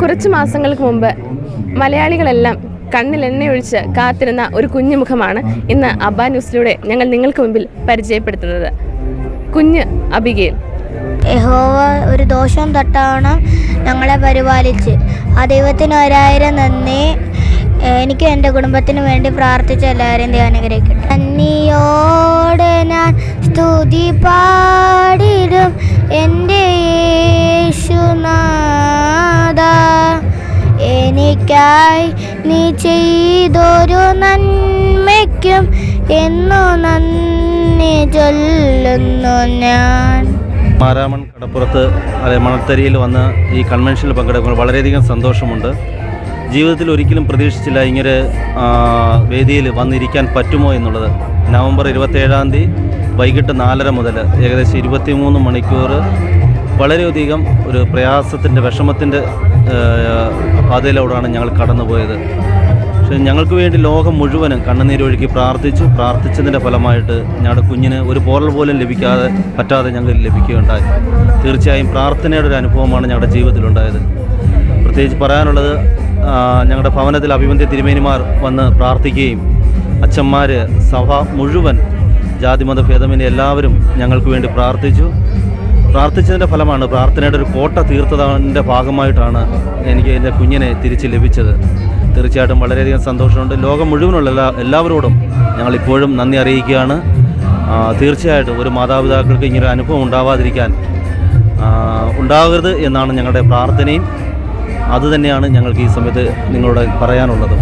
കുറച്ച് മാസങ്ങൾക്ക് മുമ്പ് മലയാളികളെല്ലാം കണ്ണിൽ എണ്ണയൊഴിച്ച് കാത്തിരുന്ന ഒരു കുഞ്ഞുമുഖമാണ് ഇന്ന് അബാ ന്യൂസിലൂടെ ഞങ്ങൾ നിങ്ങൾക്ക് മുമ്പിൽ പരിചയപ്പെടുത്തുന്നത്. കുഞ്ഞ് അബിഗേൽ. യഹോവ ഒരു ദോഷം തട്ടവണ്ണം ഞങ്ങളെ പരിപാലിച്ച്. ആ ദൈവത്തിന് ഒരായിരം നന്ദി. എനിക്കും എന്റെ കുടുംബത്തിനു വേണ്ടി പ്രാർത്ഥിച്ച എല്ലാവരെയും ദൈവം അനുഗ്രഹിക്കട്ടെ. നന്ദിയോടെ ഞാൻ സ്തുതി പാടിടും എനിക്കായി നീ ചെയ്തൊരു നന്മയ്ക്കും എന്നു നന്ദി ചൊല്ലുന്നു ഞാൻ. മാരാമൺ കടപ്പുറത്ത് അല്ലെ മണത്തരിയിൽ വന്ന് ഈ കൺവെൻഷനിൽ പങ്കെടുക്കുമ്പോൾ വളരെയധികം സന്തോഷമുണ്ട്. ജീവിതത്തിൽ ഒരിക്കലും പ്രതീക്ഷിച്ചില്ല ഇങ്ങനെ വേദിയിൽ വന്നിരിക്കാൻ പറ്റുമോ എന്നുള്ളത്. നവംബർ ഇരുപത്തേഴാം തീയതി വൈകിട്ട് നാലര മുതൽ ഏകദേശം ഇരുപത്തിമൂന്ന് മണിക്കൂർ വളരെയധികം ഒരു പ്രയാസത്തിന്റെ വിഷമത്തിന്റെ പാതയിലൂടെയാണ് ഞങ്ങൾ കടന്നുപോയത്. പക്ഷേ ഞങ്ങൾക്ക് വേണ്ടി ലോകം മുഴുവനും കണ്ണുനീരൊഴുക്കി പ്രാർത്ഥിച്ചു. പ്രാർത്ഥിച്ചതിന്റെ ഫലമായിട്ട് ഞങ്ങളുടെ കുഞ്ഞിന് ഒരു പോറൽ പോലും ലഭിക്കാതെ പറ്റാതെ ഞങ്ങൾ ലഭിക്കുകയുണ്ടായി. തീർച്ചയായും പ്രാർത്ഥനയുടെ ഒരു അനുഭവമാണ് ഞങ്ങളുടെ ജീവിതത്തിലുണ്ടായത്. പ്രത്യേകിച്ച് പറയാനുള്ളത് ഞങ്ങളുടെ ഭവനത്തിൽ അഭിമന്യ തിരുമേനിമാർ വന്ന് പ്രാർത്ഥിക്കുകയും അച്ഛന്മാർ സഭ മുഴുവൻ ജാതിമത ഭേദമിന്റെ എല്ലാവരും ഞങ്ങൾക്ക് വേണ്ടി പ്രാർത്ഥിച്ചു. പ്രാർത്ഥിച്ചതിന്റെ ഫലമാണ് പ്രാർത്ഥനയുടെ ഒരു കോട്ട തീർത്തതിന്റെ ഭാഗമായിട്ടാണ് എനിക്ക് എന്റെ കുഞ്ഞിനെ തിരിച്ച് ലഭിച്ചത്. തീർച്ചയായിട്ടും വളരെയധികം സന്തോഷമുണ്ട്. ലോകം മുഴുവനുള്ള എല്ലാ എല്ലാവരോടും ഞങ്ങളിപ്പോഴും നന്ദി അറിയിക്കുകയാണ്. തീർച്ചയായിട്ടും ഒരു മാതാപിതാക്കൾക്ക് ഇങ്ങനൊരു അനുഭവം ഉണ്ടാവാതിരിക്കാൻ ഉണ്ടാകരുത് എന്നാണ് ഞങ്ങളുടെ പ്രാർത്ഥനയും. അതുതന്നെയാണ് ഞങ്ങൾക്ക് ഈ സമയത്ത് നിങ്ങളോട് പറയാനുള്ളത്.